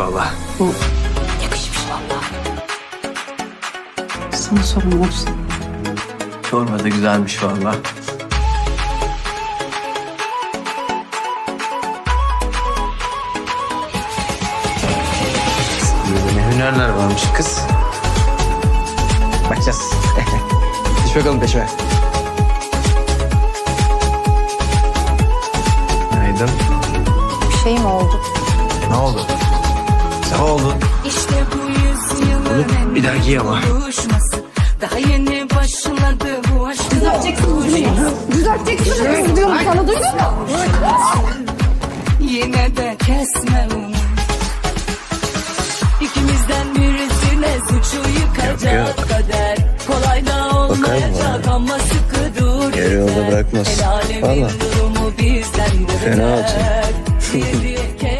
valla. Yakışmış valla. Sana sorun olsun. Çorba da güzelmiş valla. Ne hünerler varmış kız. Bakacağız. Düş bakalım peşime. Günaydın. Bir şey mi oldu? Ne oldu? Oldu? İşte bu yüzyılın Bunu bir daha giy ama. Daha yeni başladı bu aşk. Düzelteceksin Düzelteceksin diyorum sana duydun mu? Yine de kesme umut. İkimizden birisine suçu yıkacak Yok, yok. kader. Kolay da olmayacak ama sıkı dur. Yarı yolda bırakmaz. De Fena diye